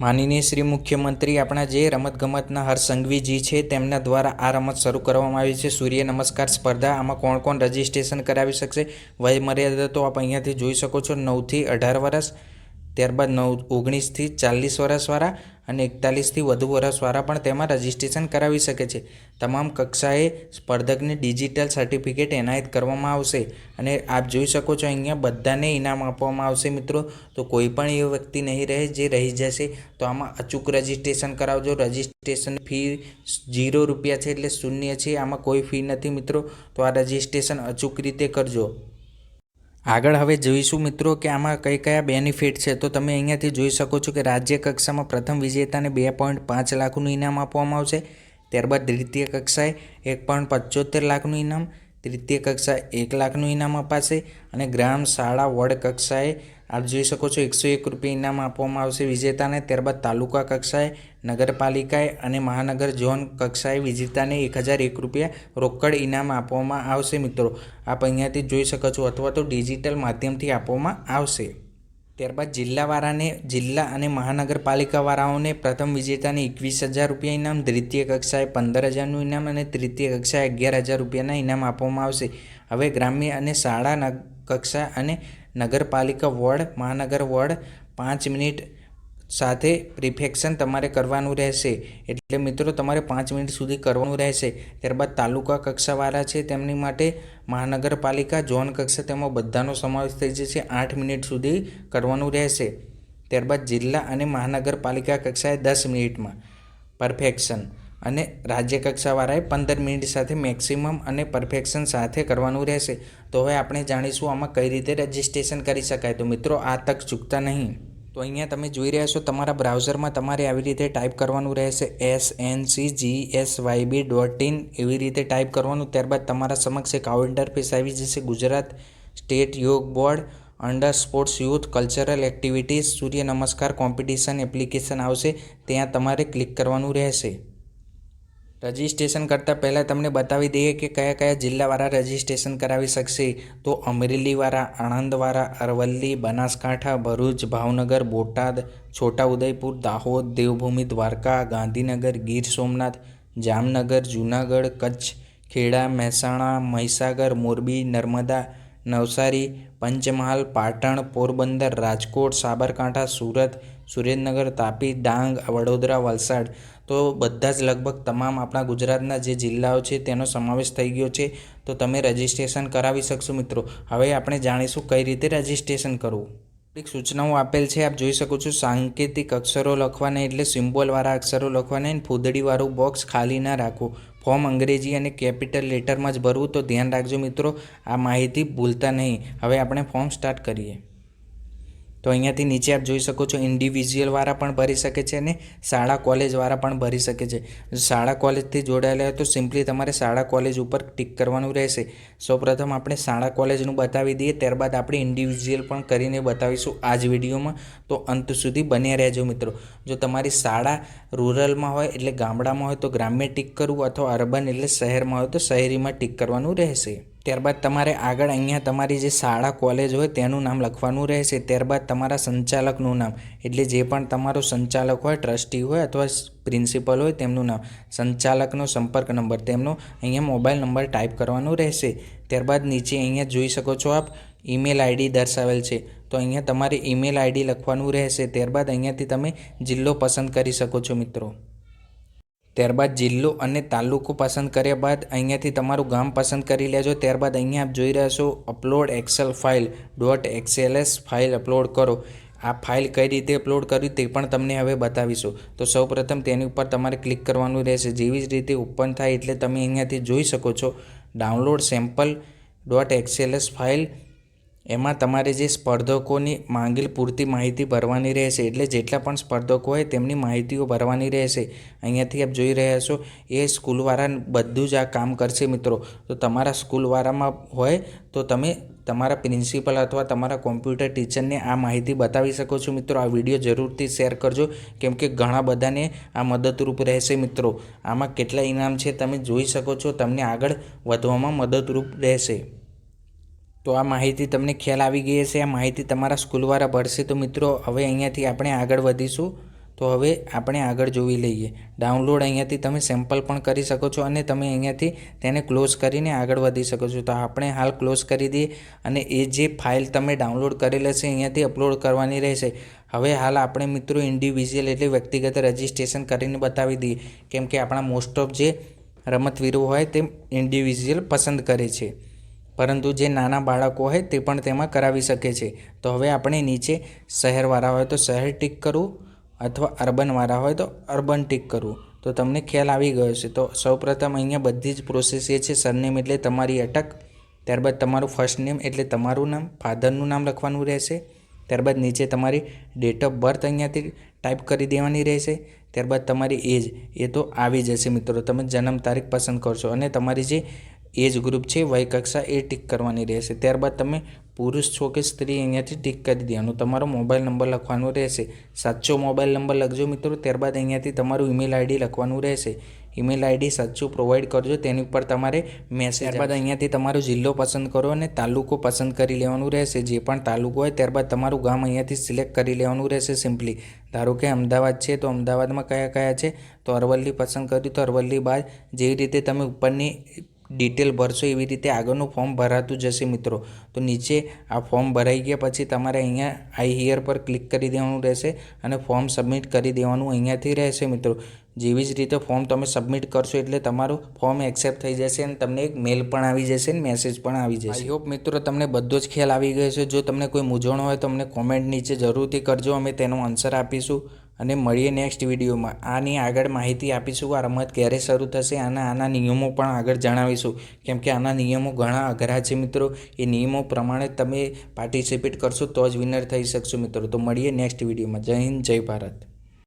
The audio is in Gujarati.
માનનીય શ્રી મુખ્યમંત્રી આપણા જે રમતગમતના હર્ષ છે, તેમના દ્વારા આ રમત શરૂ કરવામાં આવી છે. સૂર્ય નમસ્કાર સ્પર્ધા, આમાં કોણ કોણ રજિસ્ટ્રેશન કરાવી શકશે? વય મર્યાદા તો આપ અહીંયાથી જોઈ શકો છો. નવથી અઢાર વર્ષ ત્યારબાદ નવ, ઓગણીસથી ચાલીસ વર્ષવાળા અને એકતાલીસથી વધુ વર્ષવાળા પણ તેમાં રજીસ્ટ્રેશન કરાવી શકે છે. તમામ કક્ષાએ સ્પર્ધકને ડિજિટલ સર્ટિફિકેટ એનાયત કરવામાં આવશે અને આપ જોઈ શકો છો અહીંયા બધાને ઇનામ આપવામાં આવશે મિત્રો. તો કોઈ પણ એવો વ્યક્તિ નહીં રહે જે રહી જશે, તો આમાં અચૂક રજીસ્ટ્રેશન કરાવજો. રજીસ્ટ્રેશન ફી જીરો રૂપિયા છે એટલે શૂન્ય છે, આમાં કોઈ ફી નથી મિત્રો. તો આ રજીસ્ટ્રેશન અચૂક રીતે કરજો. આગળ હવે જોઈશું મિત્રો કે આમાં કઈ કયા બેનિફિટ છે. તો તમે અહીંયાથી જોઈ શકો છો કે રાજ્ય કક્ષામાં પ્રથમ વિજેતાને બે પોઈન્ટ પાંચ લાખનું ઇનામ આપવામાં આવશે. ત્યારબાદ દ્વિતીય કક્ષાએ એક પોઈન્ટ પંચોતેર લાખનું ઇનામ તૃતીય કક્ષાએ એક લાખનું ઇનામ અપાશે અને ગ્રામ શાળા વોર્ડ કક્ષાએ આપ જોઈ શકો છો એકસો એક રૂપિયા ઇનામ આપવામાં આવશે વિજેતાને. ત્યારબાદ તાલુકા કક્ષાએ નગરપાલિકાએ અને મહાનગર ઝોન કક્ષાએ વિજેતાને એક હજાર એક રૂપિયા રોકડ ઇનામ આપવામાં આવશે. મિત્રો, આપ અહીંયાથી જોઈ શકો છો અથવા તો ડિજિટલ માધ્યમથી આપવામાં આવશે. ત્યારબાદ જિલ્લાવાળાને, જિલ્લા અને મહાનગરપાલિકાવાળાઓને પ્રથમ વિજેતાને એકવીસ હજાર રૂપિયા ઇનામ, દ્વિતીય કક્ષાએ પંદર હજારનું ઇનામ અને તૃતીય કક્ષાએ અગિયાર હજાર રૂપિયાના ઇનામ આપવામાં આવશે. હવે ગ્રામ્ય અને શાળા કક્ષા અને નગરપાલિકા વોર્ડ, મહાનગર વોર્ડ, પાંચ મિનિટ સાથે પ્રિફેક્શન તમારે કરવાનું રહેશે. એટલે મિત્રો, તમારે પાંચ મિનિટ સુધી કરવાનું રહેશે. ત્યારબાદ તાલુકા કક્ષાવાળા છે, તેમની માટે મહાનગરપાલિકા, ઝોન કક્ષા તેમાં બધાનો સમાવેશ થઈ જશે. આઠ મિનિટ સુધી કરવાનું રહેશે. ત્યારબાદ જિલ્લા અને મહાનગરપાલિકા કક્ષાએ દસ મિનિટમાં પરફેક્શન અને રાજ્યકક્ષાવાળાએ પંદર મિનિટ સાથે મેક્સિમમ અને પરફેક્શન સાથે કરવાનું રહેશે. તો હવે આપણે જાણીશું આમાં કઈ રીતે રજિસ્ટ્રેશન કરી શકાય. તો મિત્રો, આ તક ચૂકતા નહીં. તો અહીંયા તમે જોઈ રહ્યા છો, તમારા બ્રાઉઝરમાં તમારે આવી રીતે ટાઈપ કરવાનું રહેશે. S N C G S Y B dot in એવી રીતે ટાઈપ કરવાનું. ત્યારબાદ તમારા સમક્ષ એક ઇન્ટરફેસ આવી જશે. Gujarat state Yog board under sports youth cultural activities Surya Namaskar competition application આવશે. ત્યાં તમારે ક્લિક કરવાનું રહેશે. રજિસ્ટ્રેશન કરતાં પહેલાં તમને બતાવી દઈએ કે કયા કયા જિલ્લાવાળા રજિસ્ટ્રેશન કરાવી શકશે. તો અમરેલીવાળા, આણંદવાળા, અરવલ્લી, બનાસકાંઠા, ભરૂચ, ભાવનગર, બોટાદ, છોટાઉદેપુર, દાહોદ, દેવભૂમિ, દ્વારકા, ગાંધીનગર, ગીર સોમનાથ, જામનગર, જૂનાગઢ, કચ્છ, ખેડા, મહેસાણા, મહીસાગર, મોરબી, નર્મદા, નવસારી, પંચમહાલ, પાટણ, પોરબંદર, રાજકોટ, સાબરકાંઠા, સુરત સુરેન્દ્રનગર, તાપી, ડાંગ, વડોદરા, વલસાડ. તો બધા જ લગભગ તમામ આપણા ગુજરાતના જે જિલ્લાઓ છે તેનો સમાવેશ થઈ ગયો છે. તો તમે રજિસ્ટ્રેશન કરાવી શકશો મિત્રો. હવે આપણે જાણીશું કઈ રીતે રજિસ્ટ્રેશન કરવું. એક સૂચનાઓ આપેલ છે, આપ જોઈ શકો છો, સાંકેતિક અક્ષરો લખવાને એટલે સિમ્બોલવાળા અક્ષરો લખવાના અને ફૂદડીવાળું બોક્સ ખાલી ના રાખવું. ફોર્મ અંગ્રેજી અને કેપિટલ લેટરમાં જ ભરવું, તો ધ્યાન રાખજો મિત્રો, આ માહિતી ભૂલતા નહીં. હવે આપણે ફોર્મ સ્ટાર્ટ કરીએ. તો અહીંયાથી નીચે આપ જોઈ શકો છો ઇન્ડિવિજ્યુઅલવાળા પણ ભરી શકે છે અને શાળા કોલેજવાળા પણ ભરી શકે છે. શાળા કોલેજથી જોડાયેલા હોય તો સિમ્પલી તમારે શાળા કોલેજ ઉપર ટિક કરવાનું રહેશે. સૌપ્રથમ આપણે શાળા કોલેજનું બતાવી દઈએ, ત્યારબાદ આપણે ઇન્ડિવિજ્યુઅલ પણ કરીને બતાવીશું આ જ વિડીયોમાં. તો અંત સુધી બન્યા રહેજો મિત્રો. જો તમારી શાળા રૂરલમાં હોય એટલે ગામડામાં હોય તો ગ્રામ્ય ટિક કરવું અથવા અર્બન એટલે શહેરમાં હોય તો શહેરીમાં ટિક કરવાનું રહેશે. ત્યારબાદ તમારે આગળ અહીંયા તમારી જે શાળા, કોલેજ હોય તેનું નામ લખવાનું રહેશે. ત્યારબાદ તમારા સંચાલકનું નામ, એટલે જે પણ તમારો સંચાલક હોય, ટ્રસ્ટી હોય અથવા પ્રિન્સિપલ હોય તેમનું નામ, સંચાલકનો સંપર્ક નંબર, તેમનો અહીંયા મોબાઈલ નંબર ટાઈપ કરવાનો રહેશે. ત્યારબાદ નીચે અહીંયા જોઈ શકો છો આપ, ઈમેલ આઈડી દર્શાવેલ છે. તો અહીંયા તમારે ઈમેલ આઈડી લખવાનું રહેશે. ત્યારબાદ અહીંયાથી તમે જિલ્લો પસંદ કરી શકો છો મિત્રો. ત્યારબાદ જિલ્લો અને તાલુકો પસંદ કર્યા બાદ અહીંયાથી તમારું ગામ પસંદ કરી લેજો. ત્યારબાદ અહીંયા આપ જોઈ રહ્યા છો upload excel file dot XLS file upload કરો. આ ફાઇલ કઈ રીતે અપલોડ કરવી તે પણ તમને હવે બતાવીશું. તો સૌપ્રથમ તેની ઉપર તમારે ક્લિક કરવાનું રહેશે. જેવી જ રીતે ઓપન થાય એટલે તમે અહીંયાથી જોઈ શકો છો download sample dot XLS file એમાં તમારે જે સ્પર્ધકોની માંગેલ પૂરતી માહિતી ભરવાની રહેશે, એટલે જેટલા પણ સ્પર્ધકો હોય તેમની માહિતીઓ ભરવાની રહેશે. અહીંયાથી આપ જોઈ રહ્યા છો, એ સ્કૂલવાળા બધું જ આ કામ કરશે મિત્રો. તો તમારા સ્કૂલવાળામાં હોય તો તમે તમારા પ્રિન્સિપલ અથવા તમારા કોમ્પ્યુટર ટીચરને આ માહિતી બતાવી શકો છો મિત્રો. આ વીડિયો જરૂરથી શેર કરજો, કેમ કે ઘણા બધાને આ મદદરૂપ રહેશે મિત્રો. આમાં કેટલા ઇનામ છે તમે જોઈ શકો છો, તમને આગળ વધવામાં મદદરૂપ રહેશે. તો આ માહિતી તમને ખ્યાલ આવી ગઈ હશે, આ માહિતી તમારા સ્કૂલવાળા ભરશે. તો મિત્રો, હવે અહીંયાથી આપણે આગળ વધીશું. તો હવે આપણે આગળ જોઈ લઈએ. ડાઉનલોડ અહીંયાથી તમે સેમ્પલ પણ કરી શકો છો અને તમે અહીંયાથી તેને ક્લોઝ કરીને આગળ વધી શકો છો. તો આપણે હાલ ક્લોઝ કરી દઈએ અને એ જે ફાઇલ તમે ડાઉનલોડ કરેલ હશે, અહીંયાથી અપલોડ કરવાની રહેશે. હવે હાલ આપણે મિત્રો ઇન્ડિવિજ્યુઅલ એટલે વ્યક્તિગત રજિસ્ટ્રેશન કરીને બતાવી દઈએ. કેમ કે આપણા મોસ્ટ ઓફ જે રમતવીરો હોય તે ઇન્ડિવિજ્યુઅલ પસંદ કરે છે. પરંતુ જે નાના બાળકો હોય તે પણ તેમાં કરાવી શકે છે. તો હવે આપણે નીચે શહેરવાળા હોય તો શહેર ટીક કરવું અથવા અર્બનવાળા હોય તો અર્બન ટીક કરવું તો તમને ખ્યાલ આવી ગયો છે તો સૌપ્રથમ અહીંયા બધી જ પ્રોસેસ એ છે. સરનેમ એટલે તમારી અટક, ત્યારબાદ તમારું ફર્સ્ટ નેમ એટલે તમારું નામ ફાધરનું નામ લખવાનું રહેશે. ત્યારબાદ નીચે તમારી ડેટ ઓફ બર્થ અહીંયાથી ટાઈપ કરી દેવાની રહેશે. ત્યારબાદ તમારી એજ એ તો આવી જશે મિત્રો. તમે જન્મ તારીખ પસંદ કરશો અને તમારી જે એજ ગ્રુપ છે વય કક્ષા એ ટીક કરવાની રહેશે. ત્યારબાદ તમે પુરુષ છો કે સ્ત્રી અહીંયાથી ટીક કરી દેવાનું. તમારો મોબાઈલ નંબર લખવાનો રહેશે. સાચો મોબાઈલ નંબર લખજો મિત્રો. ત્યારબાદ અહીંયાથી તમારું ઈમેલ આઈડી લખવાનું રહેશે. ઈમેલ આઈડી સાચું પ્રોવાઈડ કરજો. તેની ઉપર તમારે મેસેજ ત્યારબાદ અહીંયાથી તમારો જિલ્લો પસંદ કરો અને તાલુકો પસંદ કરી લેવાનું રહેશે. જે પણ તાલુકો હોય ત્યારબાદ તમારું ગામ અહીંયાથી સિલેક્ટ કરી લેવાનું રહેશે સિમ્પલી ધારો કે અમદાવાદ છે તો અમદાવાદમાં કયા કયા છે? તો અરવલ્લી પસંદ કર્યું તો અરવલ્લી બાદ જેવી રીતે તમે ઉપરની ડિટેલ ભરશો એવી રીતે આગળનું ફોર્મ ભરાતું જશે મિત્રો. તો નીચે આ ફોર્મ ભરાઈ ગયા પછી તમારે અહીંયા આઈ હિયર પર ક્લિક કરી દેવાનું રહેશે અને ફોર્મ સબમિટ કરી દેવાનું અહીંયાથી રહેશે મિત્રો. જેવી જ રીતે ફોર્મ તમે સબમિટ કરશો એટલે તમારું ફોર્મ એક્સેપ્ટ થઈ જશે અને તમને એક મેલ પણ આવી જશે ને મેસેજ પણ આવી જશે. આઈ હોપ મિત્રો તમને બધો જ ખ્યાલ આવી ગયો છે જો તમને કોઈ મૂંઝવણ હોય તો અમને કોમેન્ટ નીચે જરૂરથી કરજો. અમે તેનો આન્સર આપીશું. અને મળીએ નેક્સ્ટ વિડીયોમાં. આની આગળ માહિતી આપીશું, આ રમત ક્યારે શરૂ થશે, આના આના નિયમો પણ આગળ જણાવીશું. કેમ કે આના નિયમો ઘણા અઘરા છે મિત્રો. એ નિયમો પ્રમાણે તમે પાર્ટિસિપેટ કરશો તો જ વિનર થઈ શકશો મિત્રો. તો મળીએ નેક્સ્ટ વિડીયોમાં. જય હિન્દ, જય ભારત.